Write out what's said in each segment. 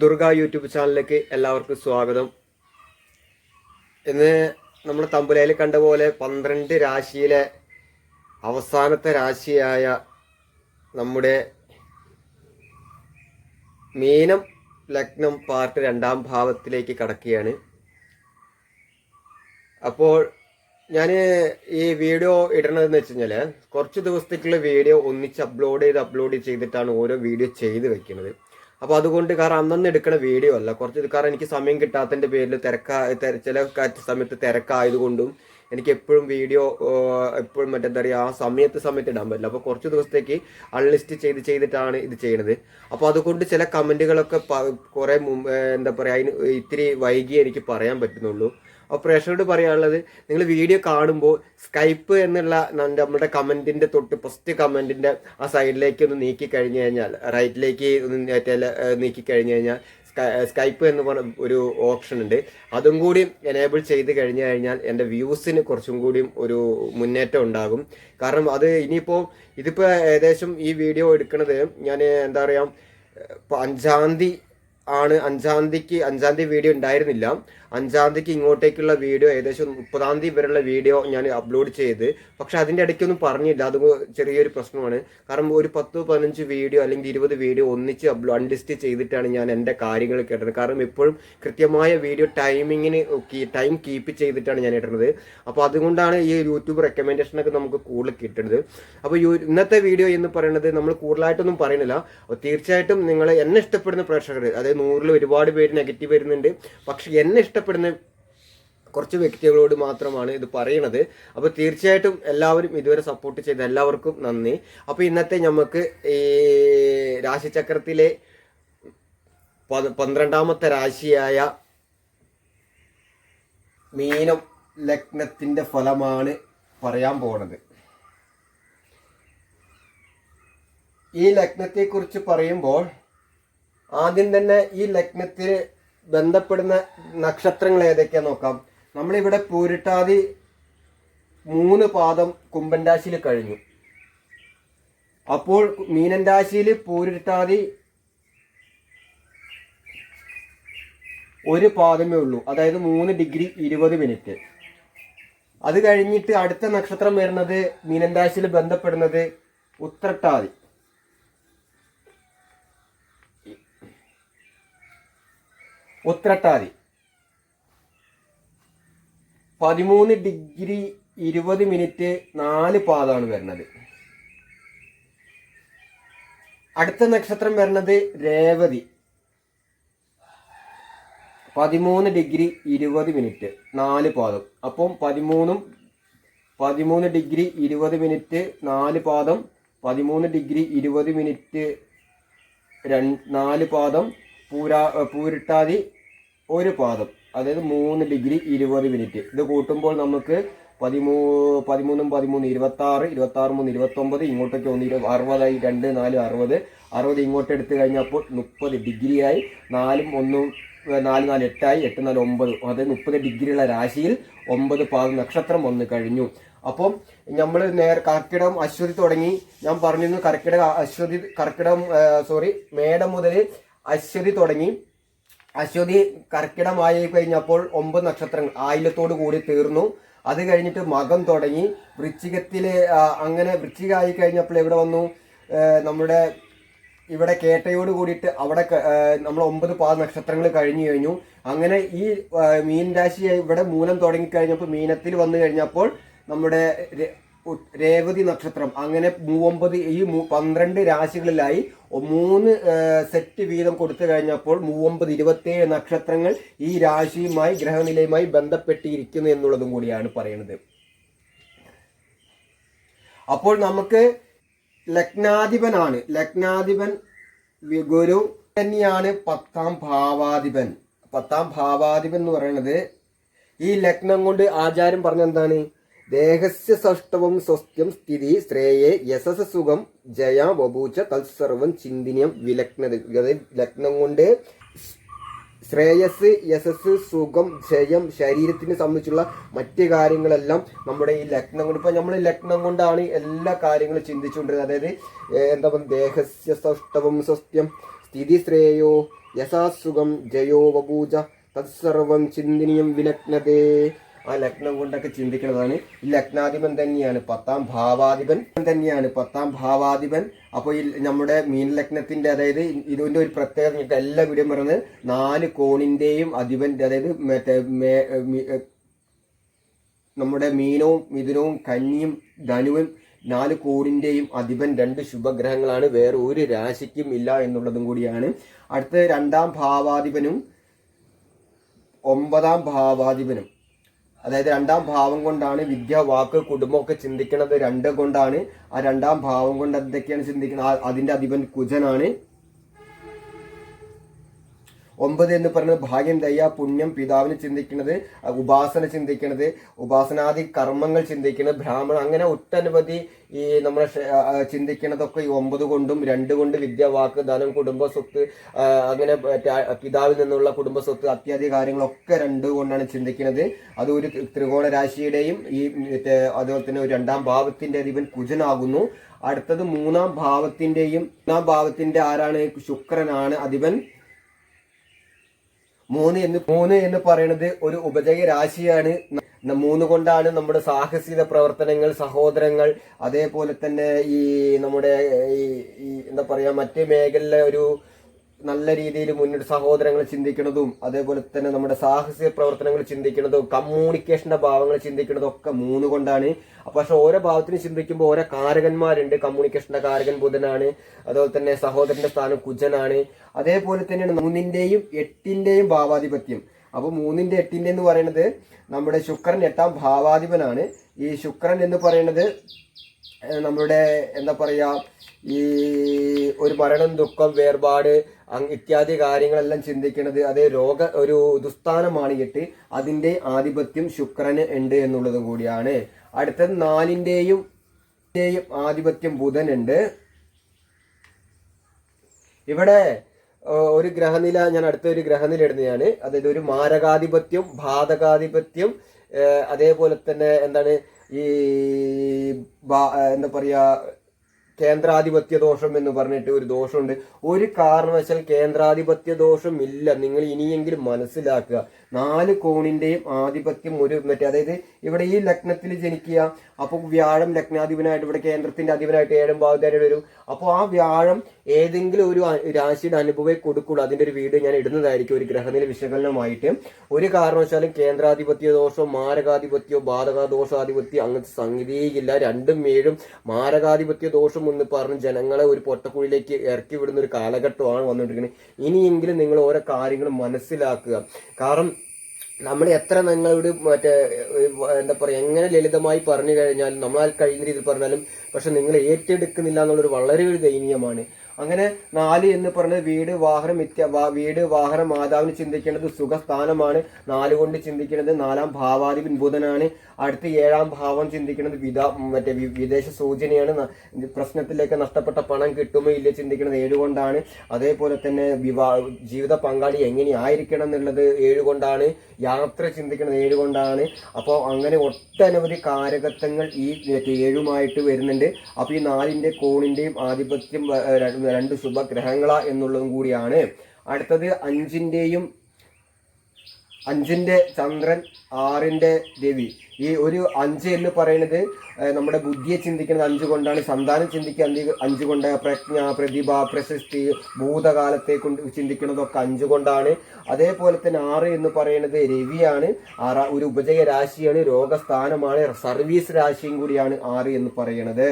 Durga YouTube ചാനലിലേക്ക് എല്ലാവർക്കും സ്വാഗതം. ഇന്ന് നമ്മൾ തമ്പുലയിൽ കണ്ട പോലെ പന്ത്രണ്ട് രാശിയിലെ അവസാനത്തെ രാശിയായ നമ്മുടെ മീനം ലഗ്നം പാർട്ട് രണ്ടാം ഭാവത്തിലേക്ക് കടക്കുകയാണ്. അപ്പോൾ ഞാൻ ഈ വീഡിയോ ഇടണതെന്ന് വെച്ച് കഴിഞ്ഞാൽ കുറച്ച് ദിവസത്തേക്കുള്ള വീഡിയോ ഒന്നിച്ച് അപ്ലോഡ് ചെയ്ത് അപ്ലോഡ് ചെയ്തിട്ടാണ് ഓരോ വീഡിയോ ചെയ്ത് വെക്കുന്നത്. അപ്പോൾ അതുകൊണ്ട് കാരണം അന്നന്ന് എടുക്കുന്ന വീഡിയോ അല്ല. കുറച്ച് കാരണം എനിക്ക് സമയം കിട്ടാത്തതിന്റെ പേരിൽ തിരക്കാ തിര- ചില സമയത്ത് തിരക്കായതുകൊണ്ടും എനിക്ക് എപ്പോഴും വീഡിയോ എപ്പോഴും മറ്റെന്താ പറയുക ആ സമയത്ത് സമയത്ത് ഇടാൻ പറ്റില്ല. അപ്പോൾ കുറച്ച് ദിവസത്തേക്ക് അൺലിസ്റ്റ് ചെയ്ത് ചെയ്തിട്ടാണ് ഇത് ചെയ്യണത്. അപ്പോൾ അതുകൊണ്ട് ചില കമന്റുകളൊക്കെ കുറേ എന്താ പറയുക അതിന് ഇത്തിരി വൈകി എനിക്ക് പറയാൻ പറ്റുന്നുള്ളൂ. പ്രേക്ഷകരോട് പറയാനുള്ളത് നിങ്ങൾ വീഡിയോ കാണുമ്പോൾ സ്കൈപ്പ് എന്നുള്ള നമ്മുടെ കമന്റിന്റെ തൊട്ട് ഫസ്റ്റ് കമന്റിന്റെ ആ സൈഡിലേക്ക് ഒന്ന് നീക്കി കഴിഞ്ഞു കഴിഞ്ഞാൽ റൈറ്റിലേക്ക് ഒന്ന് നീക്കി കഴിഞ്ഞു കഴിഞ്ഞാൽ സ്കൈപ്പ് എന്ന് പറഞ്ഞ ഒരു ഓപ്ഷൻ ഉണ്ട്. അതും കൂടി എനേബിൾ ചെയ്ത് കഴിഞ്ഞു കഴിഞ്ഞാൽ എന്റെ വ്യൂസിന് കുറച്ചും കൂടിയും ഒരു മുന്നേറ്റം ഉണ്ടാകും. കാരണം അത് ഇനിയിപ്പോൾ ഇതിപ്പോൾ ഏകദേശം ഈ വീഡിയോ എടുക്കുന്നത് ഞാൻ എന്താ പറയുക ഇപ്പോൾ അഞ്ചാം തീയതി ആണ് അഞ്ചാം തീയതിക്ക് അഞ്ചാം തീയതി വീഡിയോ ഉണ്ടായിരുന്നില്ല. അഞ്ചാം തീയതിക്ക് ഇങ്ങോട്ടേക്കുള്ള വീഡിയോ ഏകദേശം മുപ്പതാം തീയതി വരെയുള്ള വീഡിയോ ഞാൻ അപ്ലോഡ് ചെയ്ത് പക്ഷെ അതിന്റെ ഇടയ്ക്കൊന്നും പറഞ്ഞില്ല. അത് ചെറിയൊരു പ്രശ്നമാണ്. കാരണം ഒരു പത്ത് പതിനഞ്ച് വീഡിയോ അല്ലെങ്കിൽ ഇരുപത് വീഡിയോ ഒന്നിച്ച് അപ്ലോ അൺലിസ്റ്റ് ചെയ്തിട്ടാണ് ഞാൻ എന്റെ കാര്യങ്ങൾ കേട്ടത്. കാരണം ഇപ്പോഴും കൃത്യമായ വീഡിയോ ടൈമിങ്ങിന് ടൈം കീപ്പ് ചെയ്തിട്ടാണ് ഞാൻ ഇടുന്നത്. അപ്പോൾ അതുകൊണ്ടാണ് ഈ യൂട്യൂബ് റെക്കമെൻഡേഷനൊക്കെ നമുക്ക് കൂടുതൽ കിട്ടുന്നത്. അപ്പോൾ ഇന്നത്തെ വീഡിയോ എന്ന് പറയുന്നത് നമ്മൾ കൂടുതലായിട്ടൊന്നും പറയുന്നില്ല. അപ്പോൾ തീർച്ചയായിട്ടും നിങ്ങൾ എന്നെ ഇഷ്ടപ്പെടുന്ന പ്രേക്ഷകർ അതായത് നൂറിൽ ഒരുപാട് പേര് നെഗറ്റീവ് വരുന്നുണ്ട്. പക്ഷെ എന്നെ ഇഷ്ടപ്പെടുന്ന കുറച്ച് വ്യക്തികളോട് മാത്രമാണ് ഇത് പറയണത്. അപ്പോൾ തീർച്ചയായിട്ടും എല്ലാവരും ഇതുവരെ സപ്പോർട്ട് ചെയ്ത എല്ലാവർക്കും നന്ദി. അപ്പോൾ ഇന്നത്തെ നമുക്ക് ഈ രാശിചക്രത്തിലെ പന്ത്രണ്ടാമത്തെ രാശിയായ മീനം ലഗ്നത്തിന്റെ ഫലമാണ് പറയാൻ പോണത്. ഈ ലഗ്നത്തെക്കുറിച്ച് പറയുമ്പോൾ ആദ്യം തന്നെ ഈ ലഗ്നത്തിന് ബന്ധപ്പെടുന്ന നക്ഷത്രങ്ങൾ ഏതൊക്കെയാ നോക്കാം. നമ്മളിവിടെ പൂരിട്ടാതി മൂന്ന് പാദം കുംഭൻ രാശിയിൽ കഴിഞ്ഞു. അപ്പോൾ മീനൻ രാശിയിൽ പൂരിട്ടാതി ഒരു പാദമേ ഉള്ളൂ. അതായത് മൂന്ന് ഡിഗ്രി ഇരുപത് മിനിറ്റ്. അത് കഴിഞ്ഞിട്ട് അടുത്ത നക്ഷത്രം വരുന്നത് മീനൻ രാശിയിൽ ബന്ധപ്പെടുന്നത് ഉത്രട്ടാതി. ഉത്രട്ടാതി. പതിമൂന്ന് ഡിഗ്രി ഇരുപത് മിനിറ്റ് നാല് പാദമാണ് വരുന്നത്. അടുത്ത നക്ഷത്രം വരുന്നത് രേവതി. പതിമൂന്ന് ഡിഗ്രി ഇരുപത് മിനിറ്റ് നാല് പാദം. അപ്പം പതിമൂന്നും പതിമൂന്ന് ഡിഗ്രി ഇരുപത് മിനിറ്റ് നാല് പാദം പതിമൂന്ന് ഡിഗ്രി ഇരുപത് മിനിറ്റ് രണ്ട് നാല് പാദം പൂരാ പൂരിട്ടാതി ഒരു പാദം. അതായത് മൂന്ന് ഡിഗ്രി ഇരുപത് മിനിറ്റ്. ഇത് കൂട്ടുമ്പോൾ നമുക്ക് പതിമൂ പതിമൂന്നും പതിമൂന്ന് ഇരുപത്തി ആറ് ഇരുപത്തി ആറ് മൂന്ന് ഇരുപത്തൊമ്പത് ഇങ്ങോട്ടേക്ക് ഒന്ന് ഇരുപത് അറുപതായി രണ്ട് നാല് അറുപത്. അറുപത് ഇങ്ങോട്ട് എടുത്തു കഴിഞ്ഞപ്പോൾ മുപ്പത് ഡിഗ്രിയായി നാലും ഒന്നും നാല് നാല് എട്ടായി എട്ട് നാല് ഒമ്പത്. അതായത് മുപ്പത് ഡിഗ്രിയുള്ള രാശിയിൽ ഒമ്പത് പാദം നക്ഷത്രം വന്നു കഴിഞ്ഞു. അപ്പം നമ്മൾ നേർ കർക്കിടകം അശ്വതി തുടങ്ങി. ഞാൻ പറഞ്ഞിരുന്നു കർക്കിടക അശ്വതി കർക്കിടകം സോറി മേടം മുതൽ അശ്വതി തുടങ്ങി. അശ്വതി കർക്കിടമായി കഴിഞ്ഞപ്പോൾ ഒമ്പത് നക്ഷത്രങ്ങൾ ആയില്യത്തോട് കൂടി തീർന്നു. അത് കഴിഞ്ഞിട്ട് മകം തുടങ്ങി. വൃശ്ചികത്തിൽ ആ, അങ്ങനെ വൃശ്ചികമായി കഴിഞ്ഞപ്പോൾ എവിടെ വന്നു? നമ്മുടെ ഇവിടെ കേട്ടയോട് കൂടിയിട്ട് അവിടെ നമ്മൾ ഒമ്പത് പാത നക്ഷത്രങ്ങൾ കഴിഞ്ഞു കഴിഞ്ഞു. അങ്ങനെ ഈ മീൻ രാശി ഇവിടെ മൂലം തുടങ്ങി കഴിഞ്ഞപ്പോൾ മീനത്തിൽ വന്നു കഴിഞ്ഞപ്പോൾ നമ്മുടെ രേവതി നക്ഷത്രം. അങ്ങനെ മൂവൊമ്പത് ഈ പന്ത്രണ്ട് രാശികളിലായി മൂന്ന് സെറ്റ് വീതം കൊടുത്തു കഴിഞ്ഞപ്പോൾ മൂവൊമ്പത് ഇരുപത്തേഴ് നക്ഷത്രങ്ങൾ ഈ രാശിയുമായി ഗ്രഹനിലയുമായി ബന്ധപ്പെട്ടിരിക്കുന്നു എന്നുള്ളതും കൂടിയാണ് പറയുന്നത്. അപ്പോൾ നമുക്ക് ലഗ്നാധിപനാണ്. ലഗ്നാധിപൻ ഗുരു തന്നെയാണ് പത്താം ഭാവാധിപൻ. പത്താം ഭാവാധിപൻ എന്ന് പറയുന്നത് ഈ ലഗ്നം കൊണ്ട് ആചാരം പറഞ്ഞ എന്താണ്? ദേഹസ്യ സഷ്ടവം സ്വസ്ഥ്യം സ്ഥിതി ശ്രേയേ യശസ് സുഖം ജയ വപൂച്ച തത്സർവം ചിന്തിനിയം വിലഗ്നത ലഗ്നം കൊണ്ട് ശ്രേയസ് യശസ് സുഖം ജയം ശരീരത്തിനെ സംബന്ധിച്ചുള്ള മറ്റ് കാര്യങ്ങളെല്ലാം നമ്മുടെ ഈ ലഗ്നം കൊണ്ട് ഇപ്പൊ നമ്മൾ ലഗ്നം കൊണ്ടാണ് എല്ലാ കാര്യങ്ങളും ചിന്തിച്ചുകൊണ്ടിരുന്നത്. അതായത് എന്താ പറയുക ദേഹസ്യ സൗഷ്ടവം സ്വസ്ഥ്യം സ്ഥിതി ശ്രേയോ യശാസുഖം ജയോ വപൂജ തത്സർവം ചിന്തനീയം വിലഗ്നതേ ആ ലഗ്നം കൊണ്ടൊക്കെ ചിന്തിക്കുന്നതാണ് ഈ ലഗ്നാധിപൻ തന്നെയാണ് പത്താം ഭാവാധിപൻ തന്നെയാണ് പത്താം ഭാവാധിപൻ. അപ്പോൾ ഈ നമ്മുടെ മീൻ ലഗ്നത്തിന്റെ അതായത് ഇതിന്റെ ഒരു പ്രത്യേകത എല്ലാ വീടും പറയുന്നത് നാല് കോണിന്റെയും അധിപൻ അതായത് മറ്റേ നമ്മുടെ മീനവും മിഥുനവും കന്നിയും ധനുവും നാല് കോണിന്റെയും അധിപൻ രണ്ട് ശുഭഗ്രഹങ്ങളാണ്. വേറെ ഒരു രാശിക്കും ഇല്ല എന്നുള്ളതും കൂടിയാണ്. അടുത്ത രണ്ടാം ഭാവാധിപനും ഒമ്പതാം ഭാവാധിപനും. അതായത് രണ്ടാം ഭാവം കൊണ്ടാണ് വിദ്യ വാക്ക് കുടുംബമൊക്കെ ചിന്തിക്കുന്നത് രണ്ട് കൊണ്ടാണ്. ആ രണ്ടാം ഭാവം കൊണ്ട് എന്തൊക്കെയാണ് ചിന്തിക്കുന്നത് അതിന്റെ അധിപൻ കുജനാണ്. ഒമ്പത് എന്ന് പറയുന്നത് ഭാഗ്യം ദയ പുണ്യം പിതാവിന് ചിന്തിക്കുന്നത് ഉപാസന ചിന്തിക്കുന്നത് ഉപാസനാദി കർമ്മങ്ങൾ ചിന്തിക്കുന്നത് ബ്രാഹ്മണ അങ്ങനെ ഒട്ടനവധി ഈ ആ, ചിന്തിക്കുന്നതൊക്കെ ഈ ഒമ്പത് കൊണ്ടും രണ്ട് കൊണ്ട് വിദ്യ വാക്ക് ധനം കുടുംബ സ്വത്ത് അങ്ങനെ പിതാവിൽ നിന്നുള്ള കുടുംബ സ്വത്ത് അത്യാദി കാര്യങ്ങളൊക്കെ രണ്ട് കൊണ്ടാണ് ചിന്തിക്കുന്നത്. അത് ഒരു ത്രികോണ രാശിയുടെയും ഈ അതുപോലെ തന്നെ ഒരു രണ്ടാം ഭാവത്തിന്റെ അധിപൻ കുജനാകുന്നു. അടുത്തത് മൂന്നാം ഭാവത്തിന്റെയും മൂന്നാം ഭാവത്തിന്റെ ആരാണ്? ശുക്രനാണ് അധിപൻ. മൂന്ന് എന്ന് മൂന്ന് എന്ന് പറയുന്നത് ഒരു ഉപജയ രാശിയാണ്. മൂന്ന് കൊണ്ടാണ് നമ്മുടെ സാഹസിക പ്രവർത്തനങ്ങൾ സഹോദരങ്ങൾ അതേപോലെ തന്നെ ഈ നമ്മുടെ ഈ എന്താ പറയാ മറ്റേ മേഖലയിലെ ഒരു നല്ല രീതിയിൽ മുന്നോട്ട് സഹോദരങ്ങൾ ചിന്തിക്കുന്നതും അതേപോലെ തന്നെ നമ്മുടെ സാഹസിക പ്രവർത്തനങ്ങൾ ചിന്തിക്കുന്നതും കമ്മ്യൂണിക്കേഷന്റെ ഭാവങ്ങൾ ചിന്തിക്കുന്നതും ഒക്കെ മൂന്ന് കൊണ്ടാണ്. അപ്പൊ പക്ഷെ ഓരോ ഭാവത്തിന് ചിന്തിക്കുമ്പോൾ ഓരോ കാരകന്മാരുണ്ട്. കമ്മ്യൂണിക്കേഷന്റെ കാരകൻ ബുധനാണ് അതുപോലെ തന്നെ സഹോദരന്റെ സ്ഥാനം കുജനാണ്. അതേപോലെ തന്നെയാണ് മൂന്നിന്റെയും എട്ടിന്റെയും ഭാവാധിപത്യം. അപ്പൊ മൂന്നിന്റെ എട്ടിന്റെ എന്ന് പറയുന്നത് നമ്മുടെ ശുക്രൻ എട്ടാം ഭാവാധിപനാണ്. ഈ ശുക്രൻ എന്ന് പറയുന്നത് നമ്മുടെ എന്താ പറയാ ഈ ഒരു മരണം ദുഃഖം വേർപാട് ഇത്യാദി കാര്യങ്ങളെല്ലാം ചിന്തിക്കുന്നത് അതേ രോഗ ഒരു ദുസ്ഥാനമാണ് എട്ട്. അതിന്റെ ആധിപത്യം ശുക്രന് ഉണ്ട് എന്നുള്ളത് കൂടിയാണ്. അടുത്തത് നാലിന്റെയും ന്റെയും ആധിപത്യം ബുധനുണ്ട് ഇവിടെ ഒരു ഗ്രഹനില ഞാൻ അടുത്ത ഒരു ഗ്രഹനില ഇടുന്നതാണ്. അതായത് ഒരു മാരകാധിപത്യം ബാധകാധിപത്യം അതേപോലെ തന്നെ എന്താണ് ഈ എന്താ പറയാ കേന്ദ്രാധിപത്യ ദോഷം എന്ന് പറഞ്ഞിട്ട് ഒരു ദോഷമുണ്ട്. ഒരു കാരണവശാൽ കേന്ദ്രാധിപത്യ ദോഷം ഇല്ല നിങ്ങൾ ഇനിയെങ്കിലും മനസ്സിലാക്കുക. നാല് കോണിന്റെയും ആധിപത്യം ഒരു മറ്റേ അതായത് ഇവിടെ ഈ ലഗ്നത്തിൽ ജനിക്കുക അപ്പോൾ വ്യാഴം ലഗ്നാധിപനായിട്ട് ഇവിടെ കേന്ദ്രത്തിന്റെ അധിപനായിട്ട് ഏഴും ഭാഗത്തായിട്ട് വരും അപ്പോൾ ആ വ്യാഴം ഏതെങ്കിലും ഒരു രാശിയുടെ അനുഭവം കൊടുക്കുള്ളൂ. അതിന്റെ ഒരു വീഡിയോ ഞാൻ ഇടുന്നതായിരിക്കും ഒരു ഗ്രഹനില വിശകലനമായിട്ട്. ഒരു കാരണവശാലും കേന്ദ്രാധിപത്യ ദോഷമോ മാരകാധിപത്യോ ബാധകാദോഷാധിപത്യം അങ്ങനത്തെ സംഗതിയില്ല. രണ്ടും ഏഴും മാരകാധിപത്യ ദോഷം എന്ന് പറഞ്ഞ് ജനങ്ങളെ ഒരു പൊട്ടക്കുഴിയിലേക്ക് ഇറക്കി വിടുന്ന ഒരു കാലഘട്ടമാണ് വന്നുകൊണ്ടിരിക്കുന്നത്. ഇനിയെങ്കിലും നിങ്ങൾ ഓരോ കാര്യങ്ങളും മനസ്സിലാക്കുക. കാരണം നമ്മൾ എത്ര നിങ്ങളോട് മറ്റേ എന്താ പറയുക എങ്ങനെ ലളിതമായി പറഞ്ഞു കഴിഞ്ഞാലും നമ്മളാൽ കഴിയുന്ന രീതിയിൽ പറഞ്ഞാലും പക്ഷെ നിങ്ങൾ ഏറ്റെടുക്കുന്നില്ല എന്നുള്ളൊരു വളരെ ഒരു ദയനീയമാണ്. അങ്ങനെ നാല് എന്ന് പറഞ്ഞത് വീട് വാഹനം മിഥ്യ വീട് വാഹനം മാതാവിന് ചിന്തിക്കേണ്ടത് സുഖസ്ഥാനമാണ്. നാല് കൊണ്ട് ചിന്തിക്കുന്നത് നാലാം ഭാവാധിപൻ ബുധനാണ് അടുത്ത ഏഴാം ഭാവം ചിന്തിക്കുന്നത് വിദാ മറ്റേ വിദേശ സൂചനയാണ്. പ്രശ്നത്തിലേക്ക് നഷ്ടപ്പെട്ട പണം കിട്ടുമോ ഇല്ല ചിന്തിക്കുന്നത് ഏഴുകൊണ്ടാണ് അതേപോലെ തന്നെ വിവാഹ ജീവിത പങ്കാളി എങ്ങനെയായിരിക്കണം എന്നുള്ളത് ഏഴുകൊണ്ടാണ് യാത്ര ചിന്തിക്കുന്നത് ഏഴുകൊണ്ടാണ് അപ്പോൾ അങ്ങനെ ഒട്ടനവധി കാരകത്വങ്ങൾ ഈ ഏഴുമായിട്ട് വരുന്നുണ്ട്. അപ്പോൾ ഈ നാലിന്റെ കോണിന്റെയും ആധിപത്യം രണ്ട് ശുഭഗ്രഹങ്ങള എന്നുള്ളതും കൂടിയാണ്. അടുത്തത് അഞ്ചിന്റെയും അഞ്ചിന്റെ ചന്ദ്രൻ ആറിന്റെ രവി. ഈ ഒരു അഞ്ച് എന്ന് പറയുന്നത് നമ്മുടെ ബുദ്ധിയെ ചിന്തിക്കുന്നത് അഞ്ച് കൊണ്ടാണ്. സന്താനം ചിന്തിക്കുക അഞ്ച് കൊണ്ട് പ്രജ്ഞ പ്രതിഭ പ്രശസ്തി ഭൂതകാലത്തെ കൊണ്ട് ചിന്തിക്കുന്നതൊക്കെ അഞ്ച് കൊണ്ടാണ്. അതേപോലെ തന്നെ ആറ് എന്ന് പറയുന്നത് രവിയാണ്. ആറ് ഒരു ഉപജയ രാശിയാണ് രോഗസ്ഥാനമാണ് സർവീസ് രാശിയും കൂടിയാണ് ആറ് എന്ന് പറയുന്നത്.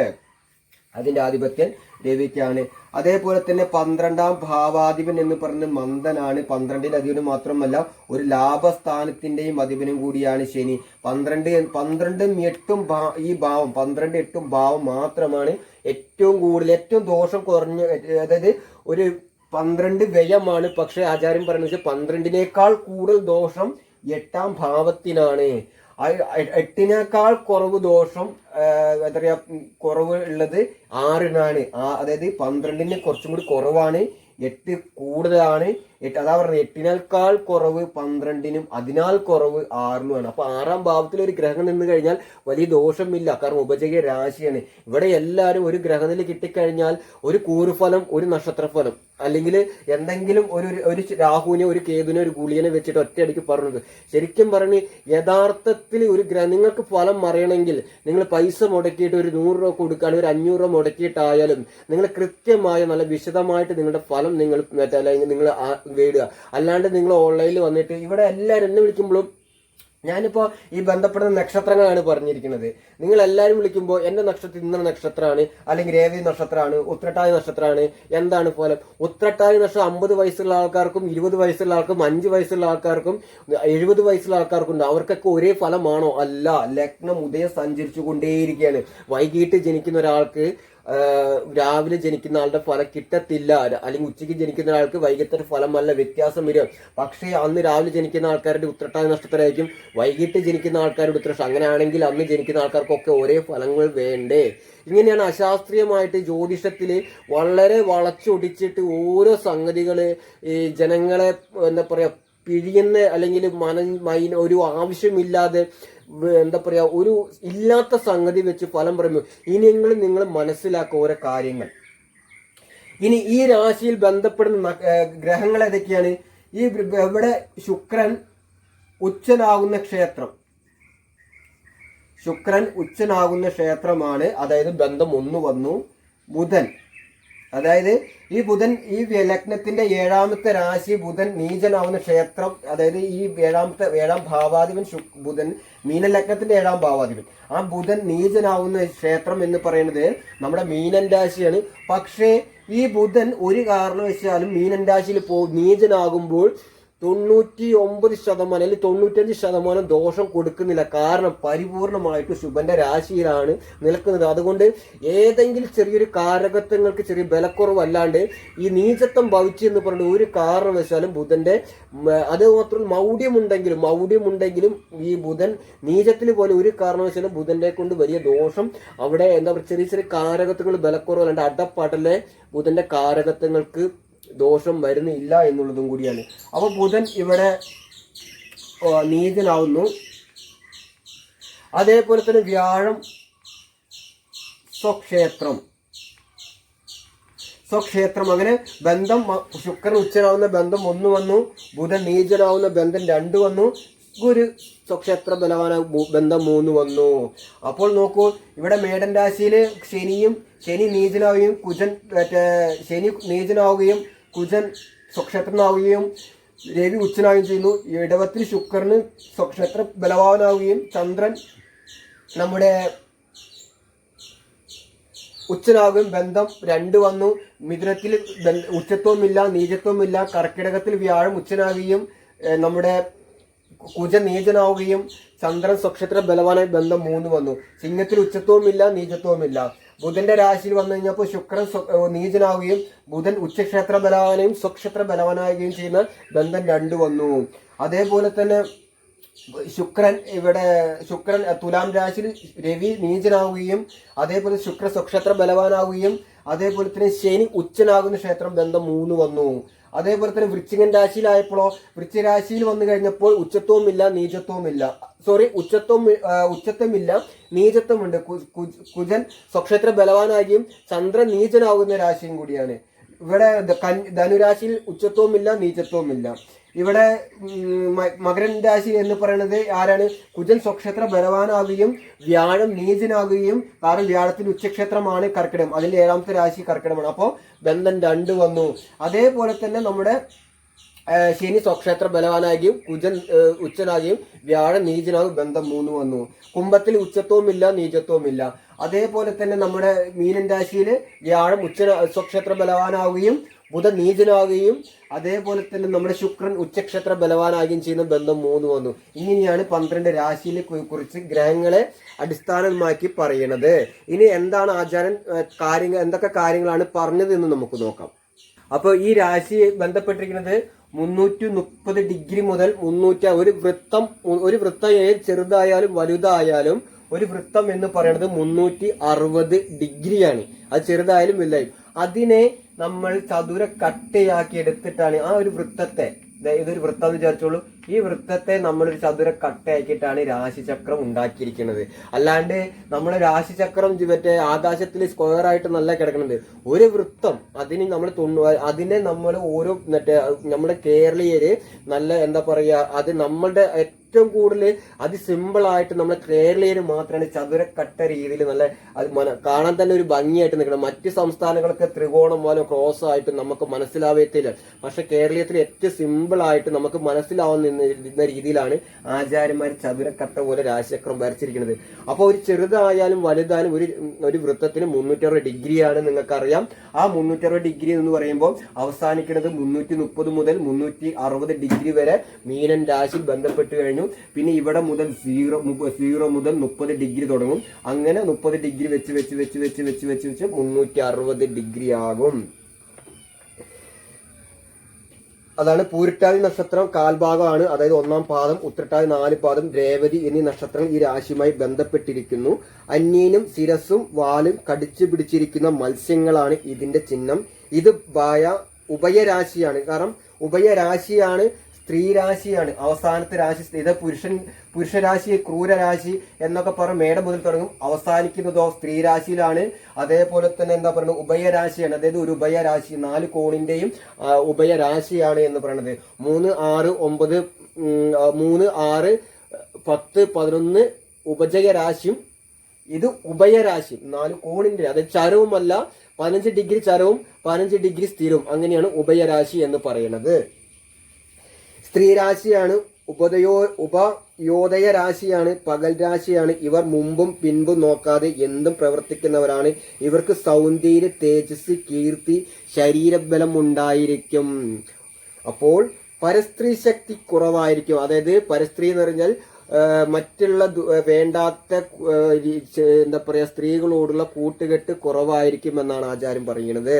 അതിന്റെ ആധിപത്യം രവിക്കാണ് അതേപോലെ തന്നെ പന്ത്രണ്ടാം ഭാവാധിപൻ എന്ന് പറയുന്നത് മന്ദനാണ്. പന്ത്രണ്ടിന്റെ അധിപനും മാത്രമല്ല ഒരു ലാഭസ്ഥാനത്തിന്റെയും അധിപനും കൂടിയാണ് ശനി. പന്ത്രണ്ട് പന്ത്രണ്ടും എട്ടും ഈ ഭാവം പന്ത്രണ്ട് എട്ടും ഭാവം മാത്രമാണ് ഏറ്റവും കൂടുതൽ ഏറ്റവും ദോഷം കുറഞ്ഞ അതായത് ഒരു പന്ത്രണ്ട് വ്യയമാണ്. പക്ഷെ ആചാര്യം പറയുന്നത് പന്ത്രണ്ടിനേക്കാൾ കൂടുതൽ ദോഷം എട്ടാം ഭാവത്തിനാണ്. എട്ടിനേക്കാൾ കുറവ് ദോഷം എന്താ പറയാ കുറവ് ഉള്ളത് ആറിനാണ്. അതായത് പന്ത്രണ്ടിന് കുറച്ചും കൂടി കുറവാണ്. എട്ട് കൂടുതലാണ്. എട്ട് അതാ പറഞ്ഞത് എട്ടിനേക്കാൾ കുറവ് പന്ത്രണ്ടിനും അതിനാൽ കുറവ് ആറിനുമാണ്. അപ്പൊ ആറാം ഭാവത്തിൽ ഒരു ഗ്രഹം നിന്ന് കഴിഞ്ഞാൽ വലിയ ദോഷമില്ല. കാരണം ഉപജയ രാശിയാണ്. ഇവിടെ എല്ലാവരും ഒരു ഗ്രഹനില കിട്ടിക്കഴിഞ്ഞാൽ ഒരു കൂറുഫലം ഒരു നക്ഷത്രഫലം അല്ലെങ്കിൽ എന്തെങ്കിലും ഒരു ഒരു രാഹുവിനെ ഒരു കേതുവിനെ ഒരു ഗുളിയനെ വെച്ചിട്ട് ഒറ്റയടിക്ക് പറഞ്ഞത്. ശരിക്കും പറഞ്ഞ് യഥാർത്ഥത്തിൽ ഒരു ഗ്രഹ നിങ്ങൾക്ക് ഫലം അറിയണമെങ്കിൽ നിങ്ങൾ പൈസ മുടക്കിയിട്ട് ഒരു നൂറ് രൂപ കൊടുക്കാൻ ഒരു അഞ്ഞൂറ് രൂപ മുടക്കിയിട്ടായാലും നിങ്ങൾ കൃത്യമായ നല്ല വിശദമായിട്ട് നിങ്ങളുടെ ഫലം നിങ്ങൾ നിങ്ങൾ വേടുക. അല്ലാണ്ട് നിങ്ങൾ ഓൺലൈനിൽ വന്നിട്ട് ഇവിടെ എല്ലാവരും എന്നെ വിളിക്കുമ്പോഴും ഞാനിപ്പോൾ ഈ ബന്ധപ്പെടുന്ന നക്ഷത്രങ്ങളാണ് പറഞ്ഞിരിക്കുന്നത്. നിങ്ങൾ എല്ലാവരും വിളിക്കുമ്പോൾ എന്റെ നക്ഷത്രം ഇന്ന നക്ഷത്രമാണ് അല്ലെങ്കിൽ രേവതി നക്ഷത്രമാണ് ഉത്രട്ടാതി നക്ഷത്രമാണ് എന്താണ് ഫലം? ഉത്രട്ടാതി നക്ഷത്രം അമ്പത് വയസ്സുള്ള ആൾക്കാർക്കും ഇരുപത് വയസ്സുള്ള ആൾക്കും അഞ്ച് വയസ്സുള്ള ആൾക്കാർക്കും എഴുപത് വയസ്സുള്ള ആൾക്കാർക്കും ഉണ്ട്. അവർക്കൊക്കെ ഒരേ ഫലമാണോ? അല്ല ലഗ്നം ഉദയം സഞ്ചരിച്ചു കൊണ്ടേയിരിക്കുകയാണ് വൈകിട്ട് ജനിക്കുന്ന ഒരാൾക്ക് രാവിലെ ജനിക്കുന്ന ആളുടെ ഫലം കിട്ടത്തില്ല. അല്ലെങ്കിൽ ഉച്ചയ്ക്ക് ജനിക്കുന്ന ആൾക്ക് വൈകിട്ടത്തെ ഫലം നല്ല വ്യത്യാസം വരും. പക്ഷേ അന്ന് രാവിലെ ജനിക്കുന്ന ആൾക്കാരുടെ ഉത്രട്ടാതി നഷ്ടത്തിലായിരിക്കും വൈകിട്ട് ജനിക്കുന്ന ആൾക്കാരുടെ ഉത്രഷ്ടം അങ്ങനെയാണെങ്കിൽ അന്ന് ജനിക്കുന്ന ആൾക്കാർക്കൊക്കെ ഒരേ ഫലങ്ങൾ വേണ്ടേ? ഇങ്ങനെയാണ് അശാസ്ത്രീയമായിട്ട് ജ്യോതിഷത്തിൽ വളരെ വളച്ചൊടിച്ചിട്ട് ഓരോ സംഗതികൾ ഈ ജനങ്ങളെ എന്താ പറയുക പിഴിയുന്ന അല്ലെങ്കിൽ മന മൈന ഒരു ആവശ്യമില്ലാതെ എന്താ പറയാ ഒരു ഇല്ലാത്ത സംഗതി വെച്ച് ഫലം പറയുമ്പോൾ ഇനിയെങ്കിലും നിങ്ങൾ മനസ്സിലാക്കുക ഓരോ കാര്യങ്ങൾ. ഇനി ഈ രാശിയിൽ ബന്ധപ്പെടുന്ന ഗ്രഹങ്ങൾ ഏതൊക്കെയാണ്? ഈ ഇവിടെ ശുക്രൻ ഉച്ചനാകുന്ന ക്ഷേത്രം. ശുക്രൻ ഉച്ചനാകുന്ന ക്ഷേത്രമാണ് അതായത് ബന്ധം ഒന്ന് വന്നു ബുധൻ അതായത് ഈ ബുധൻ ഈ ലഗ്നത്തിന്റെ ഏഴാമത്തെ രാശി ബുധൻ നീചനാവുന്ന ക്ഷേത്രം അതായത് ഈ ഏഴാമത്തെ ഏഴാം ഭാവാധിപൻ ബുധൻ മീനലഗ്നത്തിന്റെ ഏഴാം ഭാവാധിപൻ. ആ ബുധൻ നീചനാവുന്ന ക്ഷേത്രം എന്ന് പറയുന്നത് നമ്മുടെ മീനൻ രാശിയാണ്. പക്ഷേ ഈ ബുധൻ ഒരു കാരണവശാലും മീനൻ രാശിയിൽ പോ നീചനാകുമ്പോൾ തൊണ്ണൂറ്റി ഒമ്പത് ശതമാനം അല്ലെങ്കിൽ തൊണ്ണൂറ്റഞ്ച് ശതമാനം ദോഷം കൊടുക്കുന്നില്ല. കാരണം പരിപൂർണമായിട്ട് ശുഭന്റെ രാശിയിലാണ് നിൽക്കുന്നത്. അതുകൊണ്ട് ഏതെങ്കിലും ചെറിയൊരു കാരകത്വങ്ങൾക്ക് ചെറിയ ബലക്കുറവല്ലാണ്ട് ഈ നീചത്വം ഭവിച്ചു എന്ന് പറഞ്ഞ ഒരു കാരണവശാലും ബുധന്റെ അത് മാത്രം മൗഢ്യമുണ്ടെങ്കിലും മൗഢ്യമുണ്ടെങ്കിലും ഈ ബുധൻ നീചത്തിൽ പോലെ ഒരു കാരണവശാലും ബുധന്റെ കൊണ്ട് വലിയ ദോഷം അവിടെ എന്താ പറയുക ചെറിയ ചെറിയ കാരകത്വങ്ങൾ ബലക്കുറവല്ലാണ്ട് അടപ്പാട്ടല്ലേ ബുധന്റെ കാരകത്വങ്ങൾക്ക് ദോഷം വരുന്നില്ല എന്നുള്ളതും കൂടിയാണ്. അപ്പോൾ ബുധൻ ഇവിടെ നീതനാവുന്നു അതേപോലെ തന്നെ വ്യാഴം സ്വക്ഷേത്രം. സ്വക്ഷേത്രം അങ്ങനെ ബന്ധം ശുക്രൻ ഉച്ചനാവുന്ന ബന്ധം ഒന്ന് വന്നു ബുധൻ നീചനാവുന്ന ബന്ധം രണ്ട് വന്നു ഗുരു സ്വക്ഷേത്ര ബലവാന ബന്ധം മൂന്ന് വന്നു. അപ്പോൾ നോക്കൂ ഇവിടെ മേടൻ രാശിയിൽ ശനിയും ശനി നീചനാവുകയും കുജൻ മറ്റേ ശനി നീചനാവുകയും കുജൻ സ്വക്ഷേത്രനാവുകയും രവി ഉച്ചനാവുകയും ചെയ്യുന്നു. ഇടവത്തിൽ ശുക്രന് സ്വക്ഷേത്ര ബലവാനാവുകയും ചന്ദ്രൻ നമ്മുടെ ഉച്ചനാകും ബന്ധം രണ്ട് വന്നു. മിഥുനത്തിൽ ഉച്ചത്വമില്ല നീചത്വമില്ല. കർക്കിടകത്തിൽ വ്യാഴം ഉച്ചനാവുകയും നമ്മുടെ കുജ നീചനാവുകയും ചന്ദ്രൻ സ്വക്ഷേത്ര ബലവാനായി ബന്ധം മൂന്ന് വന്നു. സിംഹത്തിൽ ഉച്ചത്വവുമില്ല നീചത്വവുമില്ല ബുധന്റെ രാശിയിൽ വന്നു കഴിഞ്ഞപ്പോൾ ശുക്രൻ നീചനാവുകയും ബുധൻ ഉച്ചക്ഷേത്ര ബലവാനായും സ്വക്ഷേത്ര ബലവാനാകുകയും ചെയ്യുന്ന ബന്ധം രണ്ടു വന്നു. അതേപോലെ തന്നെ ശുക്രൻ ഇവിടെ ശുക്രൻ തുലാം രാശിയിൽ രവി നീചനാവുകയും അതേപോലെ ശുക്ര സ്വക്ഷേത്ര ബലവാനാവുകയും അതേപോലെ തന്നെ ശനി ഉച്ചനാകുന്ന ക്ഷേത്രം ബന്ധം മൂന്ന് വന്നു. അതേപോലെ തന്നെ വൃശ്ചികൻ രാശിയിലായപ്പോഴോ വൃശ്ചികരാശിയിൽ വന്നു കഴിഞ്ഞപ്പോൾ ഉച്ചത്വവുമില്ല നീചത്വവുമില്ല. സോറി ഉച്ചത്വം ഉച്ചത്വമില്ല നീചത്വമുണ്ട്. കുജൻ സ്വക്ഷേത്ര ബലവാനാകിയും ചന്ദ്രൻ നീചനാകുന്ന രാശിയും കൂടിയാണ്. ഇവിടെ ധനുരാശിയിൽ ഉച്ചത്വവുമില്ല നീചത്വവുമില്ല. ഇവിടെ മകരൻ രാശി എന്ന് പറയുന്നത് ആരാണ്? കുജൻ സ്വക്ഷേത്ര ബലവാനാകുകയും വ്യാഴം നീചനാകുകയും കാരണം വ്യാഴത്തിന് ഉച്ചക്ഷേത്രമാണ് കർക്കിടം അതിൽ ഏഴാമത്തെ രാശി കർക്കിടമാണ് അപ്പോൾ ബന്ധം രണ്ട് വന്നു. അതേപോലെ തന്നെ നമ്മുടെ ശനി സ്വക്ഷേത്ര ബലവാനാകുകയും കുജൻ ഉച്ചനാകുകയും വ്യാഴം നീചനാകും ബന്ധം മൂന്ന് വന്നു. കുംഭത്തിൽ ഉച്ചത്വവുമില്ല നീചത്വവുമില്ല. അതേപോലെ തന്നെ നമ്മുടെ മീനൻ രാശിയിൽ വ്യാഴം ഉച്ച സ്വക്ഷേത്ര ബലവാനാവുകയും ബുധൻ നീചനാകുകയും അതേപോലെ തന്നെ നമ്മുടെ ശുക്രൻ ഉച്ചക്ഷേത്ര ബലവാനാകുകയും ചെയ്യുന്ന ബന്ധം മൂന്ന് വന്നു. ഇങ്ങനെയാണ് പന്ത്രണ്ട് രാശിയിലെ കുറിച്ച് ഗ്രഹങ്ങളെ അടിസ്ഥാനമാക്കി പറയണത്. ഇനി എന്താണ് ആചാരൻ കാര്യങ്ങൾ എന്തൊക്കെ കാര്യങ്ങളാണ് പറഞ്ഞത് എന്ന് നമുക്ക് നോക്കാം. അപ്പോൾ ഈ രാശി ബന്ധപ്പെട്ടിരിക്കുന്നത് മുന്നൂറ്റി മുപ്പത് ഡിഗ്രി മുതൽ മുന്നൂറ്റി ഒരു വൃത്തം ഒരു വൃത്തം ചെറുതായാലും വലുതായാലും ഒരു വൃത്തം എന്ന് പറയുന്നത് മുന്നൂറ്റി അറുപത് ഡിഗ്രിയാണ്. അത് ചെറുതായാലും വലുതായും അതിനെ നമ്മൾ ചതുര കട്ടയാക്കി എടുത്തിട്ടാണ് ആ ഒരു വൃത്തത്തെ. ഇതൊരു വൃത്തം എന്ന് വിചാരിച്ചോളൂ. ഈ വൃത്തത്തെ നമ്മളൊരു ചതുര കട്ടയാക്കിയിട്ടാണ് രാശിചക്രം ഉണ്ടാക്കിയിരിക്കുന്നത്. അല്ലാണ്ട് നമ്മൾ രാശിചക്രം ചക്രം മറ്റേ ആകാശത്തിൽ സ്ക്വയർ ആയിട്ട് നല്ല കിടക്കുന്നത് ഒരു വൃത്തം അതിന് നമ്മൾ തൊണ്ണൂ അതിനെ നമ്മൾ ഓരോ മറ്റേ നമ്മുടെ കേരളീയര് നല്ല എന്താ പറയുക അത് നമ്മളുടെ ഏറ്റവും കൂടുതൽ അത് സിമ്പിൾ ആയിട്ട് നമ്മൾ കേരളീയർ മാത്രമാണ് ചതുരക്കട്ട രീതിയിൽ നല്ല അത് കാണാൻ തന്നെ ഒരു ഭംഗിയായിട്ട് നിൽക്കണം മറ്റ് സംസ്ഥാനങ്ങളൊക്കെ ത്രികോണം പോലെ ക്രോസ് ആയിട്ട് നമുക്ക് മനസ്സിലാവത്തില്ല പക്ഷെ കേരളീയത്തിൽ ഏറ്റവും സിമ്പിൾ ആയിട്ട് നമുക്ക് മനസ്സിലാവുന്ന ഇന്ന രീതിയിലാണ് ആചാര്യന്മാർ ചതുരക്കട്ട പോലെ രാശിചക്രം വരച്ചിരിക്കുന്നത്. അപ്പോൾ ഒരു ചെറുതായാലും വലുതായാലും ഒരു ഒരു വൃത്തത്തിന് മുന്നൂറ്ററുപത് ഡിഗ്രിയാണ് നിങ്ങൾക്കറിയാം. ആ മുന്നൂറ്ററുപത് ഡിഗ്രി എന്ന് പറയുമ്പോൾ അവസാനിക്കുന്നത് മുന്നൂറ്റി മുപ്പത് മുതൽ മുന്നൂറ്റി അറുപത് ഡിഗ്രി വരെ മീനൻ രാശി ബന്ധപ്പെട്ട് കഴിഞ്ഞു. പിന്നെ ഇവിടെ മുതൽ സീറോ സീറോ മുതൽ മുപ്പത് ഡിഗ്രി തുടങ്ങും. അങ്ങനെ മുപ്പത് ഡിഗ്രി വെച്ച് വെച്ച് വെച്ച് വെച്ച് വെച്ച് വെച്ച് വെച്ച് മുന്നൂറ്റി അറുപത് ഡിഗ്രി ആകും അതാണ് പൂരിട്ടാതി നക്ഷത്രം കാൽഭാഗമാണ് അതായത് ഒന്നാം പാദം ഉത്രട്ടാതി നാല് പാദം രേവതി എന്നീ നക്ഷത്രങ്ങൾ ഈ രാശിയുമായി ബന്ധപ്പെട്ടിരിക്കുന്നു. അന്യനും ശിരസും വാലും കടിച്ചു പിടിച്ചിരിക്കുന്ന മത്സ്യങ്ങളാണ് ഇതിന്റെ ചിഹ്നം. ഇത് ഭയ ഉഭയരാശിയാണ്. കാരണം ഉഭയരാശിയാണ് സ്ത്രീരാശിയാണ്. അവസാനത്തെ രാശി ഇത് പുരുഷൻ പുരുഷരാശി ക്രൂരരാശി എന്നൊക്കെ പറഞ്ഞ് മേടം മുതൽ തുടങ്ങും. അവസാനിക്കുന്നതോ സ്ത്രീരാശിയിലാണ്. അതേപോലെ തന്നെ എന്താ പറയുന്നത്? ഉഭയരാശിയാണ്. അതായത് ഒരു ഉഭയരാശി നാല് കോണിന്റെയും ഉഭയരാശിയാണ് എന്ന് പറയുന്നത് മൂന്ന് ആറ് ഒമ്പത് മൂന്ന് ആറ് പത്ത് പതിനൊന്ന് ഉപജയരാശിയും ഇത് ഉഭയരാശി നാല് കോണിന്റെ അത് ചരവുമല്ല പതിനഞ്ച് ഡിഗ്രി ചരവും പതിനഞ്ച് ഡിഗ്രി സ്ഥിരവും. അങ്ങനെയാണ് ഉഭയരാശി എന്ന് പറയുന്നത് സ്ത്രീരാശിയാണ് ഉപദയോ ഉപയോദയ രാശിയാണ് പകൽ രാശിയാണ് ഇവർ മുമ്പും പിൻപും നോക്കാതെ എന്തും പ്രവർത്തിക്കുന്നവരാണ്. ഇവർക്ക് സൗന്ദര്യ തേജസ് കീർത്തി ശരീരബലം ഉണ്ടായിരിക്കും. അപ്പോൾ പരസ്ത്രീ ശക്തി കുറവായിരിക്കും. അതായത് പരസ്ത്രീ എന്ന് പറഞ്ഞാൽ മറ്റുള്ള വേണ്ടാത്ത എന്താ പറയാ സ്ത്രീകളോടുള്ള കൂട്ടുകെട്ട് കുറവായിരിക്കും എന്നാണ് ആചാര്യം പറയുന്നത്.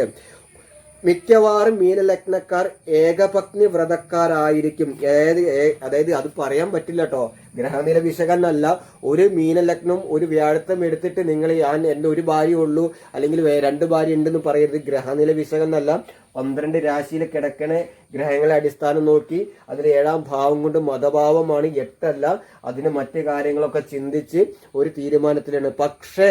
മിക്കവാറും മീനലഗ്നക്കാർ ഏകപത്നി വ്രതക്കാരായിരിക്കും. ഏത് അതായത് അത് പറയാൻ പറ്റില്ല കേട്ടോ ഗ്രഹനില വിശകന്നല്ല ഒരു മീനലഗ്നം ഒരു വ്യാഴത്തം എടുത്തിട്ട് നിങ്ങൾ ഞാൻ എന്റെ ഒരു ഭാര്യ ഉള്ളൂ അല്ലെങ്കിൽ രണ്ട് ഭാര്യ ഉണ്ടെന്ന് പറയരുത്. ഗ്രഹനില വിശകന്നല്ല പന്ത്രണ്ട് രാശിയിൽ കിടക്കണ ഗ്രഹങ്ങളെ അടിസ്ഥാനം നോക്കി അതിൽ ഏഴാം ഭാവം കൊണ്ട് മതഭാവമാണ്. എട്ടല്ല. അതിന് മറ്റു കാര്യങ്ങളൊക്കെ ചിന്തിച്ച് ഒരു തീരുമാനത്തിലാണ്. പക്ഷേ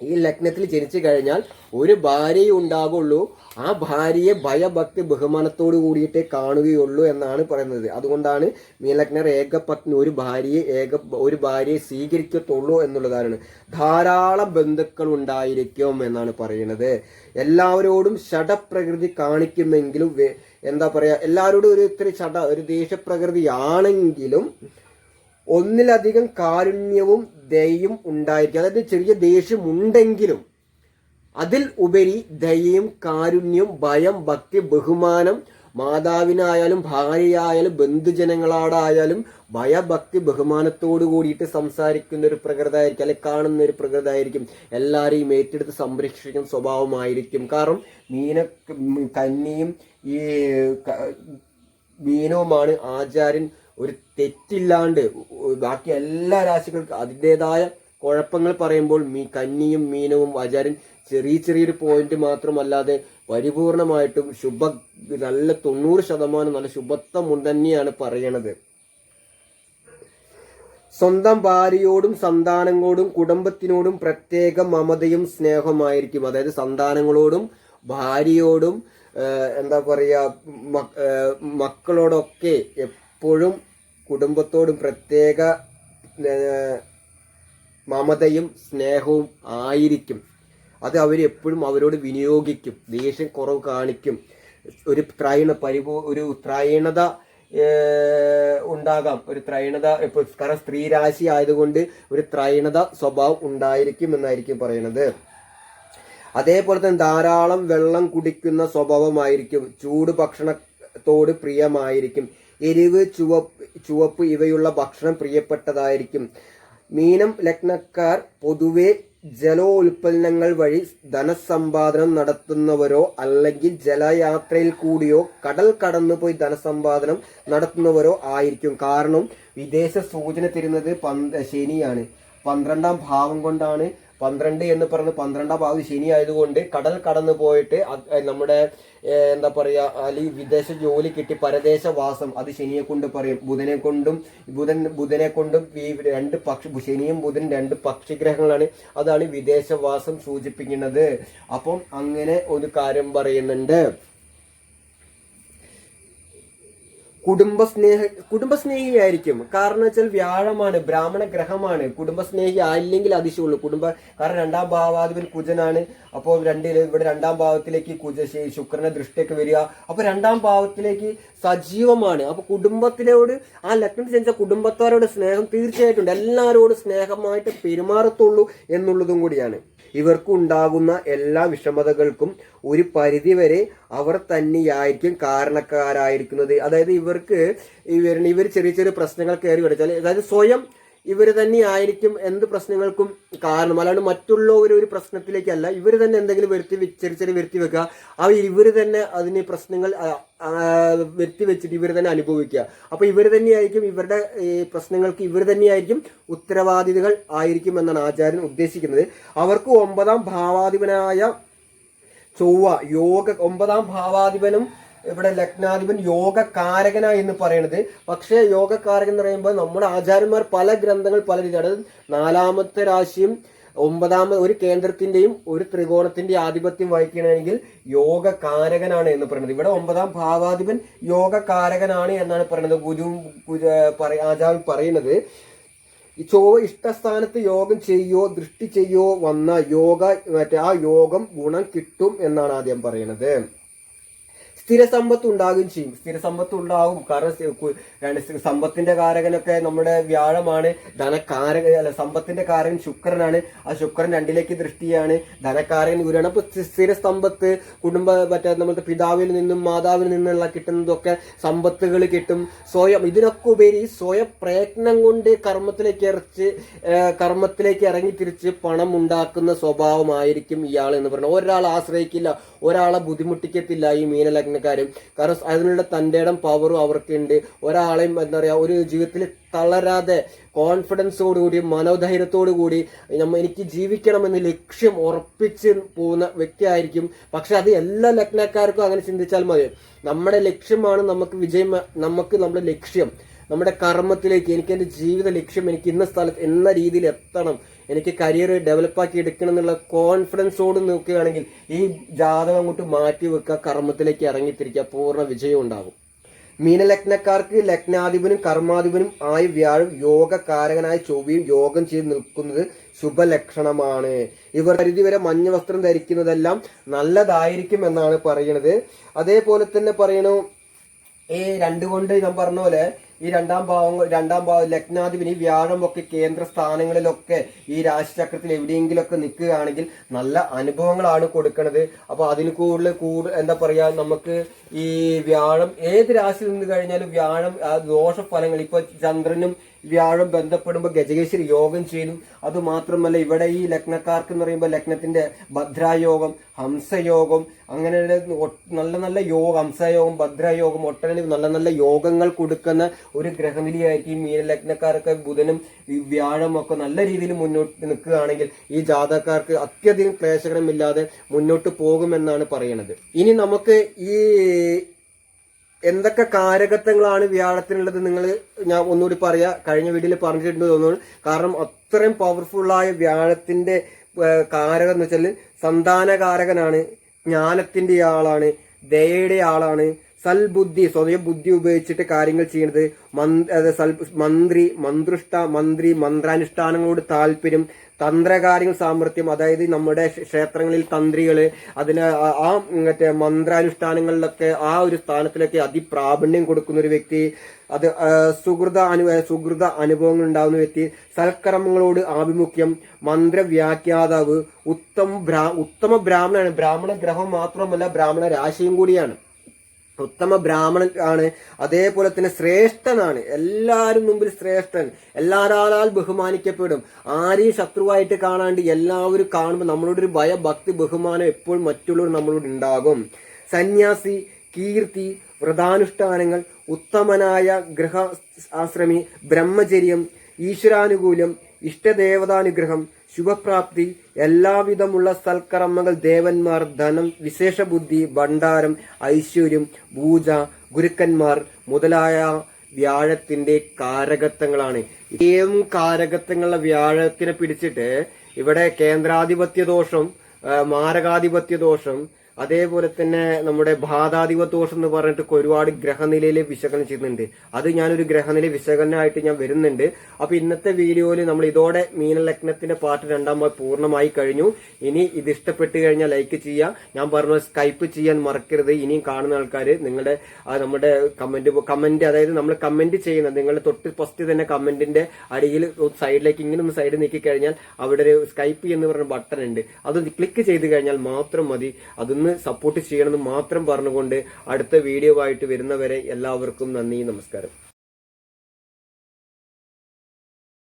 ഈ ലഗ്നത്തിൽ ജനിച്ചു കഴിഞ്ഞാൽ ഒരു ഭാര്യയെ ഉണ്ടാകുള്ളൂ ആ ഭാര്യയെ ഭയഭക്തി ബഹുമാനത്തോടു കൂടിയിട്ടേ കാണുകയുള്ളൂ എന്നാണ് പറയുന്നത്. അതുകൊണ്ടാണ് മീനലഗ്നർ ഏകപത്നി ഒരു ഭാര്യയെ ഏക ഒരു ഭാര്യയെ സ്വീകരിക്കത്തുള്ളൂ എന്നുള്ളതാണ്. ധാരാളം ബന്ധുക്കൾ ഉണ്ടായിരിക്കും എന്നാണ് പറയുന്നത്. എല്ലാവരോടും ഷടപ്രകൃതി കാണിക്കുമെങ്കിലും എന്താ പറയാ എല്ലാവരോടും ഒരു ഇത്തിരി ഷട ഒരു ദേഷ്യപ്രകൃതിയാണെങ്കിലും ഒന്നിലധികം കാരുണ്യവും ദയയും ഉണ്ടായിരിക്കും. അതായത് ചെറിയ ദേഷ്യം ഉണ്ടെങ്കിലും അതിൽ ഉപരി ദയയും കാരുണ്യവും ഭയം ഭക്തി ബഹുമാനം മാതാവിനായാലും ഭാര്യയായാലും ബന്ധുജനങ്ങളോടായാലും ഭയഭക്തി ബഹുമാനത്തോടു കൂടിയിട്ട് സംസാരിക്കുന്ന ഒരു പ്രകൃതമായിരിക്കും അല്ലെങ്കിൽ കാണുന്ന ഒരു പ്രകൃതമായിരിക്കും. എല്ലാവരെയും ഏറ്റെടുത്ത് സംരക്ഷിക്കുന്ന സ്വഭാവമായിരിക്കും. കാരണം മീന കന്നിയും ഈ മീനവുമാണ് ആചാര്യൻ ഒരു തെറ്റില്ലാണ്ട് ബാക്കി എല്ലാ രാശികൾക്കും അതിന്റെതായ കുഴപ്പങ്ങൾ പറയുമ്പോൾ മീ കന്നിയും മീനവും ആചാര്യൻ ചെറിയ ചെറിയൊരു പോയിന്റ് മാത്രമല്ലാതെ പരിപൂർണമായിട്ടും ശുഭ നല്ല തൊണ്ണൂറ് ശതമാനം നല്ല ശുഭത്വം തന്നെയാണ് പറയണത്. സ്വന്തം ഭാര്യയോടും സന്താനങ്ങളോടും കുടുംബത്തിനോടും പ്രത്യേക മമതയും സ്നേഹമായിരിക്കും. അതായത് സന്താനങ്ങളോടും ഭാര്യയോടും എന്താ പറയുക മക്കളോടൊക്കെ എപ്പോഴും കുടുംബത്തോടും പ്രത്യേക മമതയും സ്നേഹവും ആയിരിക്കും. അത് അവർ എപ്പോഴും അവരോട് വിനിയോഗിക്കും. ദേഷ്യം കുറവ് കാണിക്കും. ഒരു ത്രൈണ പരിപൂ ഒരു ത്രൈണത ഉണ്ടാകാം. ഒരു ത്രൈണത ഇപ്പോൾ കാരണം സ്ത്രീരാശി ആയതുകൊണ്ട് ഒരു ത്രൈണത സ്വഭാവം ഉണ്ടായിരിക്കും എന്നായിരിക്കും പറയുന്നത് അതേപോലെ തന്നെ ധാരാളം വെള്ളം കുടിക്കുന്ന സ്വഭാവമായിരിക്കും. ചൂട് ഭക്ഷണത്തോട് പ്രിയമായിരിക്കും. എരിവ് ചുവപ്പ് ചുവപ്പ് ഇവയുള്ള ഭക്ഷണം പ്രിയപ്പെട്ടതായിരിക്കും. മീനം ലഗ്നക്കാർ പൊതുവെ ജലോൽപ്പന്നങ്ങൾ വഴി ധനസമ്പാദനം നടത്തുന്നവരോ അല്ലെങ്കിൽ ജലയാത്രയിൽ കൂടിയോ കടൽ കടന്നു പോയി ധനസമ്പാദനം നടത്തുന്നവരോ ആയിരിക്കും. കാരണം വിദേശ സൂചന തരുന്നത് പന്ത് ശനിയാണ്. പന്ത്രണ്ടാം ഭാവം കൊണ്ടാണ് പന്ത്രണ്ട് എന്ന് പറയുന്നത് പന്ത്രണ്ടാം ഭാവി ശനി ആയതുകൊണ്ട് കടൽ കടന്നു പോയിട്ട് നമ്മുടെ എന്താ പറയുക അല്ലെങ്കിൽ വിദേശ ജോലി കിട്ടി പരദേശവാസം. അത് ശനിയെ കൊണ്ട് പറയും. ബുധനെ കൊണ്ടും ബുധൻ ബുധനെ കൊണ്ടും ഈ രണ്ട് പക്ഷി ശനിയും ബുധൻ രണ്ട് പക്ഷിഗ്രഹങ്ങളാണ്. അതാണ് വിദേശവാസം സൂചിപ്പിക്കുന്നത്. അപ്പം അങ്ങനെ ഒരു കാര്യം പറയുന്നുണ്ട്. കുടുംബസ്നേഹ കുടുംബസ്നേഹിയായിരിക്കും. കാരണം വെച്ചാൽ വ്യാഴമാണ് ബ്രാഹ്മണ ഗ്രഹമാണ്. കുടുംബസ്നേഹി ആയില്ലെങ്കിൽ അതിശയുള്ളൂ കുടുംബ കാരണം രണ്ടാം ഭാവാധിപൻ കുജനാണ്. അപ്പോൾ രണ്ടിൽ ഇവിടെ രണ്ടാം ഭാവത്തിലേക്ക് കുജ ശുക്രന്റെ ദൃഷ്ടിയൊക്കെ വരിക. അപ്പൊ രണ്ടാം ഭാവത്തിലേക്ക് സജീവമാണ്. അപ്പൊ കുടുംബത്തിലോട് ആ ലഗ്നത്തിൽ ജനിച്ച കുടുംബക്കാരോട് സ്നേഹം തീർച്ചയായിട്ടും എല്ലാവരോടും സ്നേഹമായിട്ട് പെരുമാറത്തുള്ളൂ എന്നുള്ളതും കൂടിയാണ്. ഇവർക്ക് ഉണ്ടാകുന്ന എല്ലാ വിഷമതകൾക്കും ഒരു പരിധിവരെ അവർ തന്നെയായിരിക്കും കാരണക്കാരായിരിക്കുന്നത്. അതായത് ഇവർക്ക് ഇവർ ഇവർ ചെറിയ ചെറിയ പ്രശ്നങ്ങൾ കയറി വരച്ചാൽ അതായത് സ്വയം ഇവർ തന്നെയായിരിക്കും എന്ത് പ്രശ്നങ്ങൾക്കും കാരണം. അല്ലാണ്ട് മറ്റുള്ളവർ ഒരു പ്രശ്നത്തിലേക്കല്ല. ഇവർ തന്നെ എന്തെങ്കിലും വരുത്തി ചെറിയ ചെറിയ വരുത്തി വെക്കുക. അവർ ഇവർ തന്നെ അതിന് പ്രശ്നങ്ങൾ വരുത്തി വെച്ചിട്ട് ഇവർ തന്നെ അനുഭവിക്കുക. അപ്പൊ ഇവർ തന്നെയായിരിക്കും ഇവരുടെ പ്രശ്നങ്ങൾക്ക് ഇവർ തന്നെയായിരിക്കും ഉത്തരവാദിതകൾ ആയിരിക്കും എന്നാണ് ആചാര്യൻ ഉദ്ദേശിക്കുന്നത്. അവർക്ക് ഒമ്പതാം ഭാവാധിപനായ ചൊവ്വ യോഗ ഒമ്പതാം ഭാവാധിപനും ഇവിടെ ലഗ്നാധിപൻ യോഗകാരകനാ എന്ന് പറയുന്നത് പക്ഷേ യോഗകാരകൻ എന്ന് പറയുമ്പോൾ നമ്മുടെ ആചാര്യന്മാർ പല ഗ്രന്ഥങ്ങൾ പല രീതിയാണ് നാലാമത്തെ രാശിയും ഒമ്പതാമത് ഒരു കേന്ദ്രത്തിന്റെയും ഒരു ത്രികോണത്തിന്റെ ആധിപത്യം വഹിക്കണമെങ്കിൽ യോഗകാരകനാണ് എന്ന് പറയുന്നത് ഇവിടെ ഒമ്പതാം ഭാവാധിപൻ യോഗകാരകനാണ് എന്നാണ് പറയുന്നത് ഗുരു ആചാര്യൻ പറയുന്നത്. ഈ ചൊവ്വ ഇഷ്ടസ്ഥാനത്ത് യോഗം ചെയ്യോ ദൃഷ്ടി ചെയ്യോ വന്ന യോഗ മറ്റേ ആ യോഗം ഗുണം കിട്ടും എന്നാണ് ആദ്യം പറയുന്നത് സ്ഥിരസമ്പത്ത് ഉണ്ടാകുകയും ചെയ്യും സ്ഥിരസമ്പത്ത് ഉണ്ടാകും കാരണം സമ്പത്തിന്റെ കാരകനൊക്കെ നമ്മുടെ വ്യാഴമാണ്. ധനകാരക അല്ല സമ്പത്തിന്റെ കാരകൻ ശുക്രനാണ്. ആ ശുക്രൻ രണ്ടിലേക്ക് ദൃഷ്ടിയാണ്. ധനകാരകൻ ഗുരുവാണ്. അപ്പൊ സ്ഥിര സമ്പത്ത് കുടുംബ മറ്റേ നമ്മുടെ പിതാവിൽ നിന്നും മാതാവിൽ നിന്നുള്ള കിട്ടുന്നതൊക്കെ സമ്പത്തുകൾ കിട്ടും. സ്വയം ഇതിനൊക്കെ ഉപരി സ്വയം പ്രയത്നം കൊണ്ട് കർമ്മത്തിലേക്ക് ഇറച്ച് കർമ്മത്തിലേക്ക് ഇറങ്ങി തിരിച്ച് പണം ഉണ്ടാക്കുന്ന സ്വഭാവമായിരിക്കും ഇയാൾ എന്ന് പറയുന്നത് ഒരാൾ ആശ്രയിക്കില്ല. ഒരാളെ ബുദ്ധിമുട്ടിക്കത്തില്ല ഈ മീനലഗ്നക്കാരും കാരണം അതിനുള്ള തന്റെ ഇടം പവറും അവർക്കുണ്ട്. ഒരാളെയും എന്താ പറയുക ഒരു ജീവിതത്തിൽ തളരാതെ കോൺഫിഡൻസോടുകൂടി മനോധൈര്യത്തോടു കൂടി നമ്മ എനിക്ക് ജീവിക്കണമെന്ന് ലക്ഷ്യം ഉറപ്പിച്ച് പോകുന്ന വ്യക്തിയായിരിക്കും. പക്ഷെ അത് എല്ലാ ലഗ്നക്കാർക്കും അങ്ങനെ ചിന്തിച്ചാൽ മതി. നമ്മുടെ ലക്ഷ്യമാണ് നമുക്ക് വിജയം നമുക്ക് നമ്മുടെ ലക്ഷ്യം. നമ്മുടെ കർമ്മത്തിലേക്ക് എനിക്ക് എന്റെ ജീവിത ലക്ഷ്യം എനിക്ക് ഇന്ന സ്ഥലത്ത് എന്ന രീതിയിൽ എത്തണം. എനിക്ക് കരിയർ ഡെവലപ്പാക്കി എടുക്കണം എന്നുള്ള കോൺഫിഡൻസോട് നോക്കുകയാണെങ്കിൽ ഈ ജാതകം അങ്ങോട്ട് മാറ്റി വെക്കുക കർമ്മത്തിലേക്ക് ഇറങ്ങിത്തിരിക്കുക പൂർണ വിജയം ഉണ്ടാകും. മീനലഗ്നക്കാർക്ക് ലഗ്നാധിപനും കർമാധിപനും ആയി വ്യാഴം യോഗകാരകനായ ചൊവ്വയും യോഗം ചെയ്ത് നിൽക്കുന്നത് ശുഭലക്ഷണമാണ്. ഇവർ പരിധിവരെ മഞ്ഞ വസ്ത്രം ധരിക്കുന്നതെല്ലാം നല്ലതായിരിക്കും എന്നാണ് പറയുന്നത് അതേപോലെ തന്നെ പറയണു ഈ രണ്ടുകൊണ്ട് ഞാൻ പറഞ്ഞ പോലെ ഈ രണ്ടാം ഭാവം രണ്ടാം ഭാവം ലഗ്നാധിപനി വ്യാഴം ഒക്കെ കേന്ദ്ര സ്ഥാനങ്ങളിലൊക്കെ ഈ രാശിചക്രത്തിൽ എവിടെയെങ്കിലുമൊക്കെ നിൽക്കുകയാണെങ്കിൽ നല്ല അനുഭവങ്ങളാണ് കൊടുക്കുന്നത് അപ്പൊ അതിന് കൂടുതൽ കൂടുതൽ എന്താ പറയാ നമുക്ക് ഈ വ്യാഴം ഏത് രാശിയിൽ നിന്ന് കഴിഞ്ഞാലും വ്യാഴം ദോഷഫലങ്ങൾ ഇപ്പൊ ചന്ദ്രനും വ്യാഴം ബന്ധപ്പെടുമ്പോൾ ഗജകേശ്വരി യോഗം ചെയ്യുന്നു. അതുമാത്രമല്ല ഇവിടെ ഈ ലഗ്നക്കാർക്ക് എന്ന് പറയുമ്പോൾ ലഗ്നത്തിന്റെ ഭദ്രായോഗം ഹംസയോഗം അങ്ങനെ നല്ല നല്ല യോഗം ഹംസയോഗം ഭദ്രായോഗം ഒട്ടനവധി നല്ല നല്ല യോഗങ്ങൾ കൊടുക്കുന്ന ഒരു ഗ്രഹനിലയായിട്ട് ഈ മീനലഗ്നക്കാരൊക്കെ ബുധനും ഈ വ്യാഴം ഒക്കെ നല്ല രീതിയിൽ മുന്നോട്ട് നിൽക്കുകയാണെങ്കിൽ ഈ ജാതക്കാർക്ക് അത്യധികം ക്ലേശകരമില്ലാതെ മുന്നോട്ട് പോകുമെന്നാണ് പറയുന്നത് ഇനി നമുക്ക് ഈ എന്തൊക്കെ കാരകത്വങ്ങളാണ് വ്യാഴത്തിനുള്ളത് നിങ്ങൾ ഞാൻ ഒന്നുകൂടി പറയാ? കഴിഞ്ഞ വീഡിയോയിൽ പറഞ്ഞിട്ടുണ്ട് തോന്നുന്നു. കാരണം അത്രയും പവർഫുള്ളായ വ്യാഴത്തിന്റെ കാരകം എന്ന് വെച്ചാൽ സന്താനകാരകനാണ് ജ്ഞാനത്തിന്റെ ആളാണ് ദയയുടെ ആളാണ് സൽബുദ്ധി സ്വയം ബുദ്ധി ഉപയോഗിച്ചിട്ട് കാര്യങ്ങൾ ചെയ്യുന്നത് മന്ത്രി മന്ത്രിഷ്ട മന്ത്രി മന്ത്രാനുഷ്ഠാനങ്ങളോട് താല്പര്യം തന്ത്രകാര്യങ്ങൾ സാമർത്ഥ്യം അതായത് നമ്മുടെ ക്ഷേത്രങ്ങളിൽ തന്ത്രികൾ അതിന് ആ- മറ്റേ മന്ത്രാനുഷ്ഠാനങ്ങളിലൊക്കെ ആ ഒരു സ്ഥാനത്തിലൊക്കെ അതിപ്രാവീണ്യം കൊടുക്കുന്ന ഒരു വ്യക്തി അത് സുഹൃത അനു സുഹൃത അനുഭവങ്ങൾ ഉണ്ടാകുന്ന വ്യക്തി സൽക്കർമ്മങ്ങളോട് ആഭിമുഖ്യം മന്ത്രവ്യാഖ്യാതാവ് ഉത്തമ ഉത്തമ ബ്രാഹ്മണനാണ് ബ്രാഹ്മണ ഗ്രഹം മാത്രമല്ല ബ്രാഹ്മണ രാശിയും കൂടിയാണ്. ഉത്തമ ബ്രാഹ്മണൻ ആണ്. അതേപോലെ തന്നെ ശ്രേഷ്ഠനാണ്. എല്ലാവരും മുമ്പിൽ ശ്രേഷ്ഠൻ. എല്ലാരാളാൽ ബഹുമാനിക്കപ്പെടും. ആരെയും ശത്രുവായിട്ട് കാണാണ്ട് എല്ലാവരും കാണുമ്പോൾ നമ്മളോട് ഒരു ഭയഭക്തി ബഹുമാനം എപ്പോഴും മറ്റുള്ളവർ നമ്മളോട് ഉണ്ടാകും. സന്യാസി കീർത്തി വ്രതാനുഷ്ഠാനങ്ങൾ ഉത്തമനായ ഗൃഹ ആശ്രമി ബ്രഹ്മചര്യം ഈശ്വരാനുകൂല്യം ഇഷ്ടദേവതാനുഗ്രഹം ശുഭപ്രാപ്തി എല്ലാവിധമുള്ള സൽക്കർമ്മങ്ങൾ ദേവന്മാർ ധനം വിശേഷബുദ്ധി ഭണ്ഡാരം ഐശ്വര്യം പൂജ ഗുരുക്കന്മാർ മുതലായ വ്യാഴത്തിന്റെ കാരകത്വങ്ങളാണ്. ഇത്രയും കാരകത്വങ്ങളുള്ള വ്യാഴത്തിനെ പിടിച്ചിട്ട് ഇവിടെ കേന്ദ്രാധിപത്യ ദോഷം മാരകാധിപത്യ ദോഷം അതേപോലെ തന്നെ നമ്മുടെ ബാധാധിപത്യ ദോഷം എന്ന് പറഞ്ഞിട്ട് ഒരുപാട് ഗ്രഹനിലയിൽ വിശകലനം ചെയ്യുന്നുണ്ട്. അത് ഞാനൊരു ഗ്രഹനില വിശകലനമായിട്ട് ഞാൻ വരുന്നുണ്ട്. അപ്പൊ ഇന്നത്തെ വീഡിയോയിൽ നമ്മൾ ഇതോടെ മീനലഗ്നത്തിന്റെ പാർട്ട് രണ്ടാം ഭാഗം പൂർണമായി കഴിഞ്ഞു. ഇനി ഇത് ഇഷ്ടപ്പെട്ട് കഴിഞ്ഞാൽ ലൈക്ക് ചെയ്യുക. ഞാൻ പറഞ്ഞ സ്കൈപ്പ് ചെയ്യാൻ മറക്കരുത്. ഇനിയും കാണുന്ന ആൾക്കാർ നിങ്ങളുടെ നമ്മുടെ കമന്റ് കമന്റ് അതായത് നമ്മൾ കമന്റ് ചെയ്യുന്നത്. നിങ്ങളുടെ തൊട്ട് ഫസ്റ്റ് തന്നെ കമന്റിന്റെ അടിയിൽ സൈഡിലേക്ക് ഇങ്ങനെ ഒന്ന് സൈഡ് നീക്കി കഴിഞ്ഞാൽ അവിടെ ഒരു സ്കൈപ്പ് എന്ന് പറഞ്ഞ ബട്ടൺ ഉണ്ട്. അത് ക്ലിക്ക് ചെയ്ത് കഴിഞ്ഞാൽ മാത്രം മതി. അതൊന്ന് സപ്പോർട്ട് ചെയ്യണമെന്ന് മാത്രം പറഞ്ഞുകൊണ്ട് അടുത്ത വീഡിയോ ആയിട്ട് വരുന്നവരെ എല്ലാവർക്കും നന്ദി നമസ്കാരം.